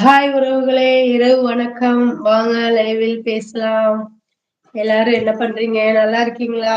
Hi உறவுகளே இரவு வணக்கம். வாங்க லைவில் பேசலாம். எல்லாரும் என்ன பண்றீங்க? நல்லா இருக்கீங்களா?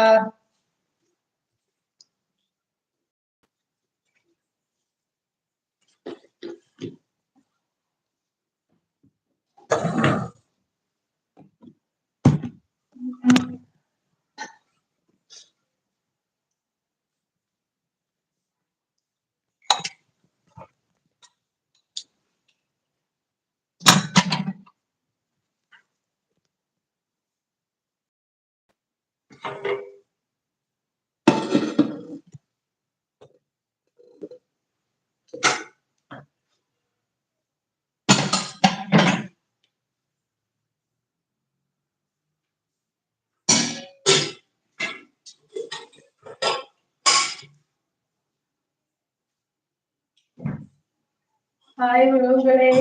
ஹாய் உறவுகளே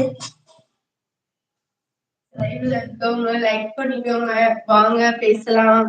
லைவ்ல இருக்கவங்க லைக் பண்ணிக்கோங்க. வாங்க பேசலாம்.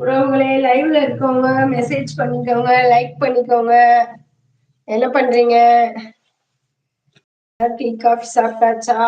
உறவுகளே லைவ்ல இருக்கவங்க மெசேஜ் பண்ணிக்கோங்க லைக் பண்ணிக்கோங்க. என்ன பண்றீங்க? டீ காஃபி சாப்பிட்டாச்சா?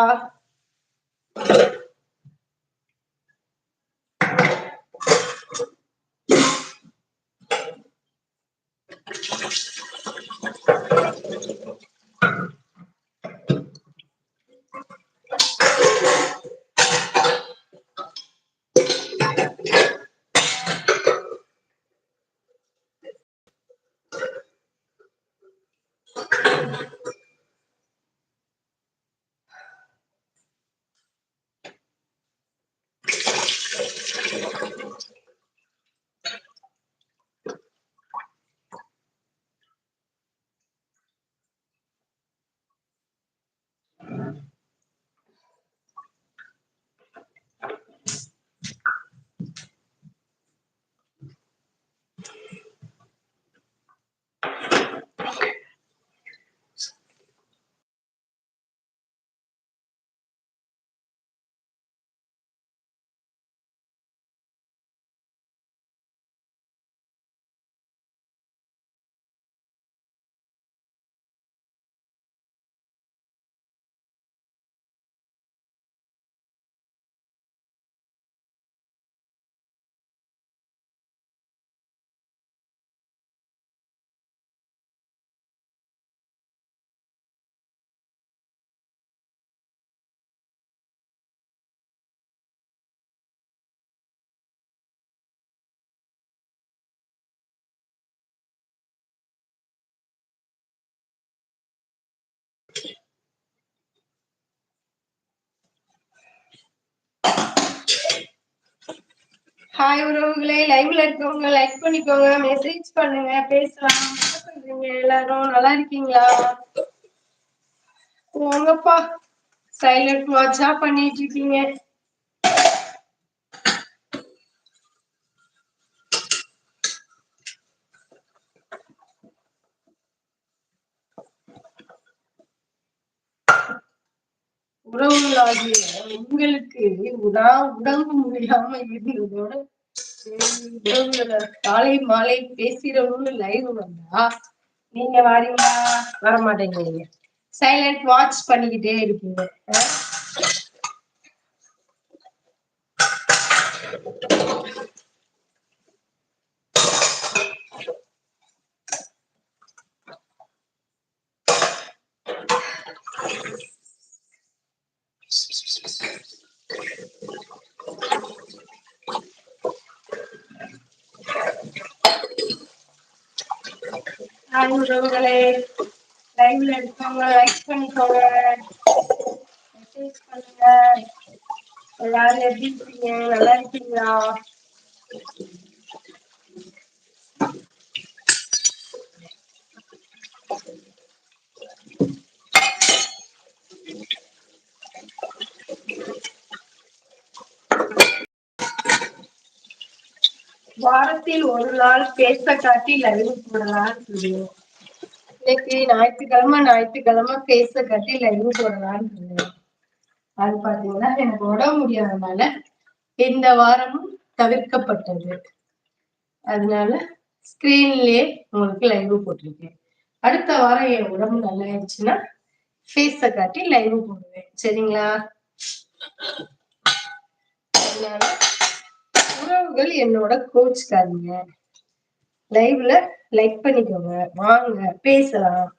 ஹாய் உறவுகளே லைவ்ல இருக்கவங்க லைக் பண்ணிக்கோங்க மெசேஜ் பண்ணுங்க பேசலாம். என்ன பண்றீங்க எல்லாரும்? நல்லா இருக்கீங்களா? போங்கப்பா சைலண்ட் வாட்சா பண்ணிட்டு இருக்கீங்க. உறவுகளாகிய உங்களுக்கு உடா உடம்பு முடியாம இருந்ததோட உறவுகளை காலை மாலை பேசுறவங்க லைவ் வந்தா நீங்க வரீங்களா? வரமாட்டேங்கிறீங்க. சைலண்ட் வாட்ச் பண்ணிக்கிட்டே இருக்கீங்க ஹாய் உறவுகளே லைவ்ல இருக்கவங்க லைக் பண்ணிக்கோங்க. மெசேஜ் பண்ணுங்க. எல்லாரும் எப்படி இருக்கீங்க? நல்லா இருக்கீங்களா? வாரத்தில் ஒரு நாள் பேச காட்டி லைவ் போடலான்னு சொல்லுவோம். இன்னைக்கு ஞாயிற்றுக்கிழமை ஞாயிற்றுக்கிழமை பேச காட்டி லைவ் போடலான்னு சொல்லுவேன் அது பாத்தீங்கன்னா எனக்கு உடம்பு முடியாதனால இந்த வாரமும் தவிர்க்கப்பட்டது. அதனால ஸ்கிரீன்லயே உங்களுக்கு லைவ் போட்டிருக்கேன். அடுத்த வாரம் என் உடம்பு நல்லா ஆயிடுச்சுன்னா ஃபேஸ காட்டி லைவ் போடுவேன். சரிங்களா? அதனால உறவுகள் என்னோட கோச்சுக்காதீங்க லைவ்ல லைக் பண்ணிக்கோங்க. வாங்க பேசலாம்.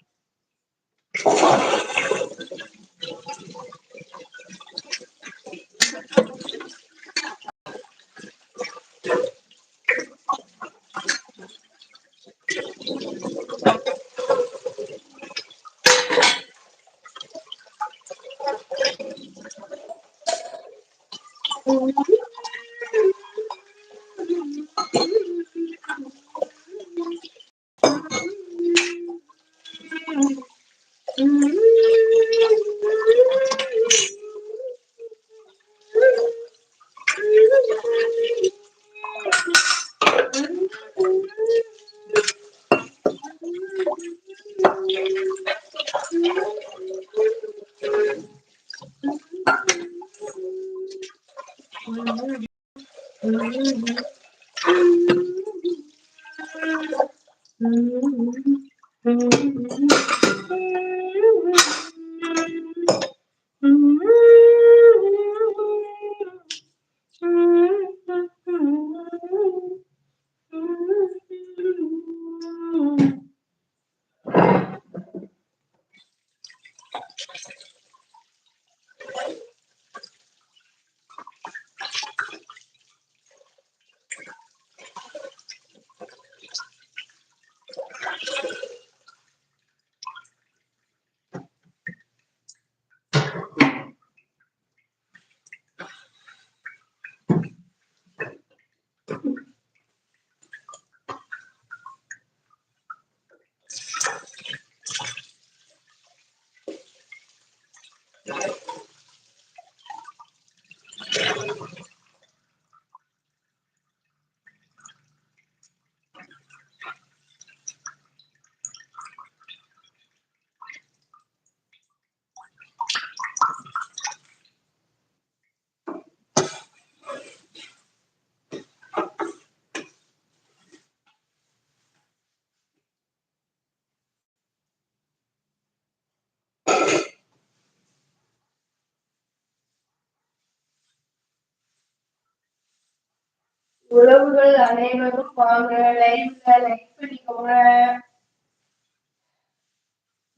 உறவுகள் அனைவரும் வாங்க லைவ்ல லைக் பண்ணிக்கோங்க.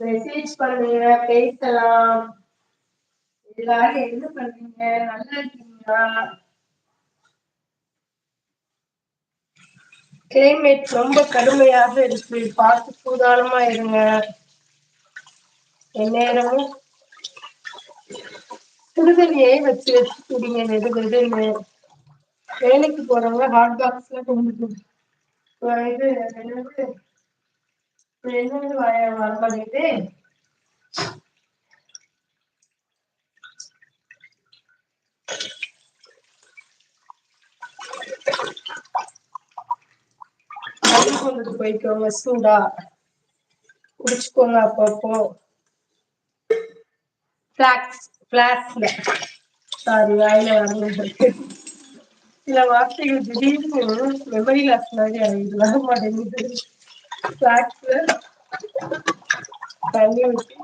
மெசேஜ் பண்ணுங்க பேசலாம். எல்லாரும் என்ன பண்றீங்க? நல்லா இருக்கீங்களா? கிளைமேட் ரொம்ப கடுமையாக இருக்கு. பார்த்து சூதானமா இருங்க. எந்நேரமும் சுடுதண்ணியை வச்சு வச்சு குடிங்க நெடுகிறது வேலைக்கு போறவங்க ஹாட் பாக்ஸ்ல கொண்டு இது என்னது? வர மாட்டேங்குது? கொண்டுட்டு போய்க்கோங்க சூடா. குடிச்சுக்கோங்க அப்பப்போ. பிளாக்ஸ் பிளாக்ஸ்ல சாரி வாயில வரல. சில வார்த்தைகள் திடீர்னு மெமரி லாஸ் மாதிரி ஆயிடுது வர மாட்டேங்குது பிளாக்ஸ்ல தண்ணி ஊத்தி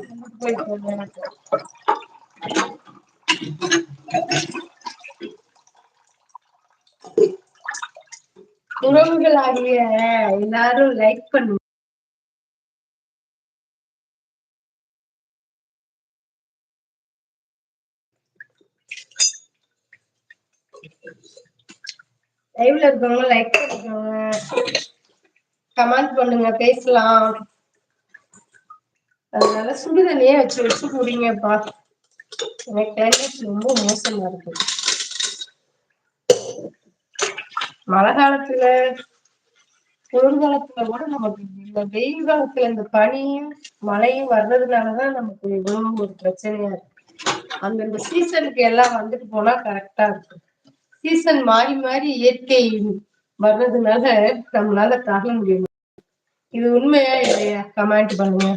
கொண்டுட்டு போய்க்கோங்க உறவுகளாகிய எல்லாரும் லைக் பண்ணுங்க லைவ்ல இருக்கவங்க லைக் பண்ணிக்கோங்க கமெண்ட் பண்ணுங்க பேசலாம். அதனால சுடு தண்ணியே வச்சு வச்சு குடிங்கப்பா. எனக்கு கிளைமேட் ரொம்ப மோசமா இருக்கு. மழை காலத்துல குளிர்காலத்துல கூட நமக்கு இந்த வெயில் காலத்துல இந்த பனியும் மழையும் வர்றதுனாலதான் நமக்கு இவ்வளவு ஒரு பிரச்சனையா இருக்கு. அந்தந்த சீசனுக்கு எல்லாம் வந்துட்டு போனா கரெக்டா இருக்கும். சீசன் மாறி மாறி இயற்கை வர்றதுனால நம்மளால தாங்க முடியும் இது உண்மையா இல்லையா? கமெண்ட் பண்ணுங்க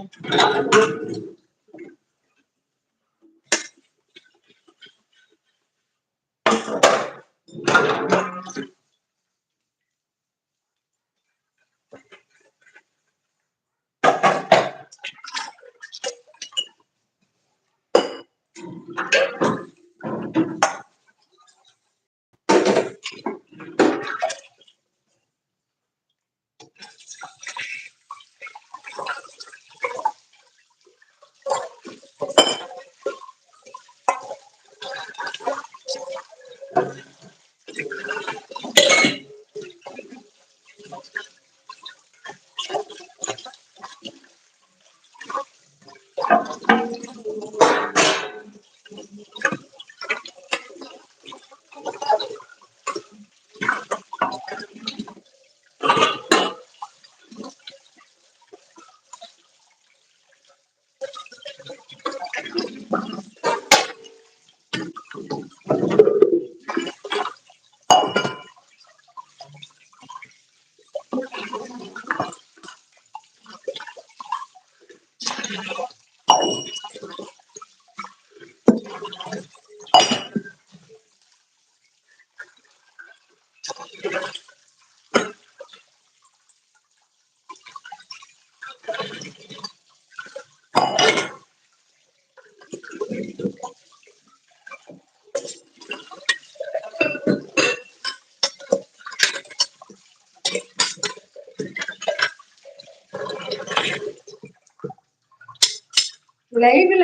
லைவ்ல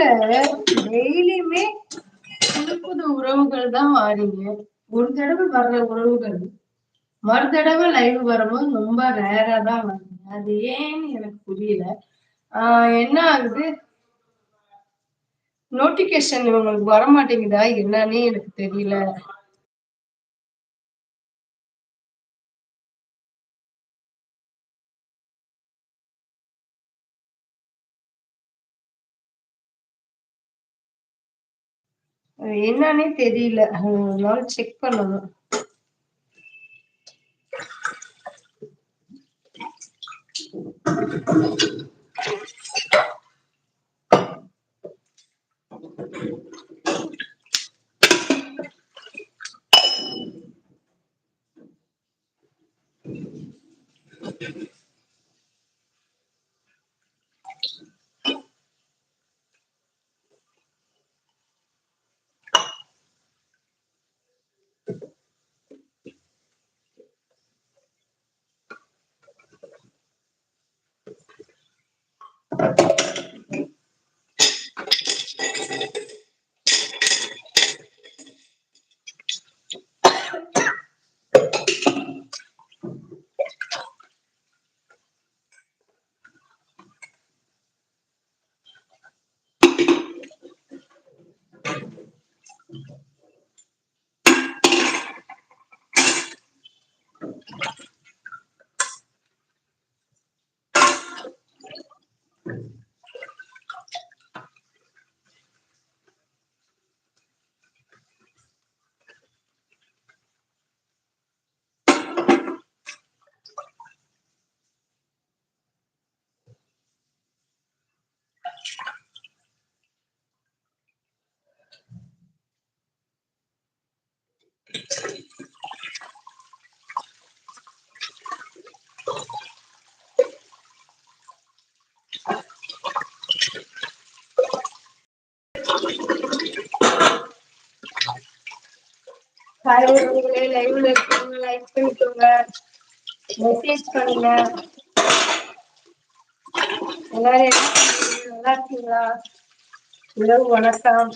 டெய்லியுமே புது புது உறவுகள் தான் வாரீங்க. ஒரு தடவை வர்ற உறவுகள் மறு தடவை லைவ் வரும்போது ரொம்ப ரேரா தான் வருது. அது ஏன்னு எனக்கு புரியல. ஆஹ் என்ன ஆகுது? நோட்டிபிகேஷன் உங்களுக்கு வர மாட்டேங்குதா என்னன்னு எனக்கு தெரியல. என்னன்னே தெரியல அதனால செக் பண்ணணும் Thank you. காலையிலே லைவ்ல இருக்கவங்க லைக் பண்ணிக்கோங்க மெசேஜ் பண்ணுங்க. எல்லாரும் என்ன நல்லா இருக்கீங்களா? இரவு வணக்கம்.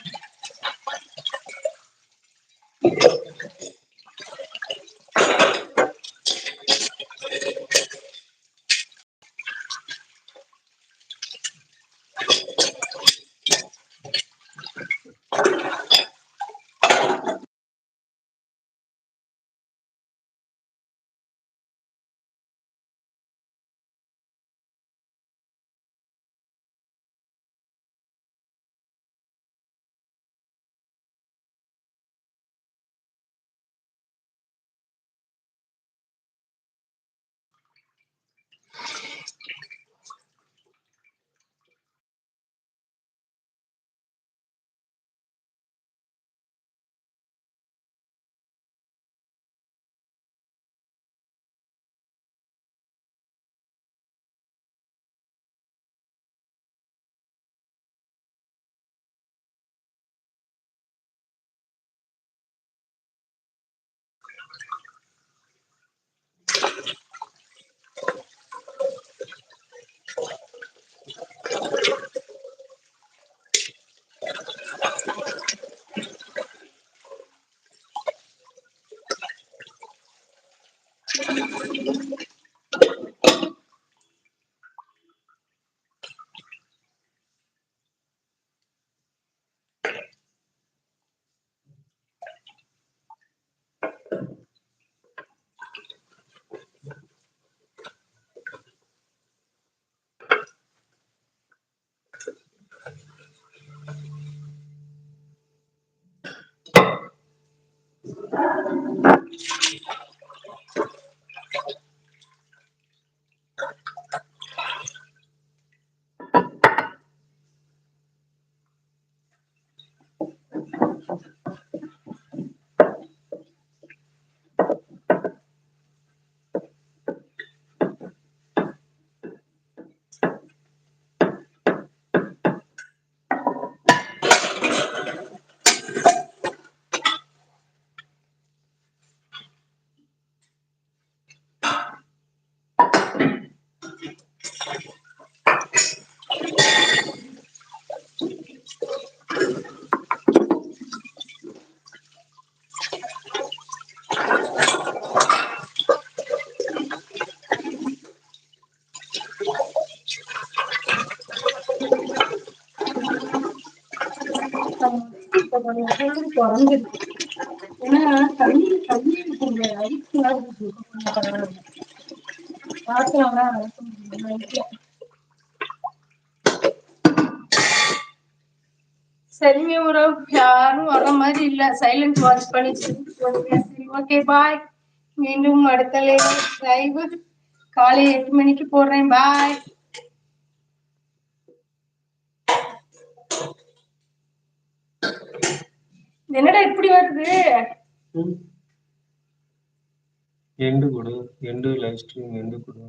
குறைஞ்சிருக்கு ஏன்னா தண்ணி தண்ணி இருக்குங்க. பாத்திரம்லாம் சரிங்க உறவு யாரும் வர மாதிரி இல்ல. சைலண்ட் வாட்ச் பண்ணி ஓகே பாய் மீண்டும் அடுத்த லைவ் காலை எட்டு மணிக்கு போடுறேன். பாய் என்னடா இப்படி வருது? எண்டு கொடு எண்டு லைவ் ஸ்ட்ரீம் எண்டு கொடு.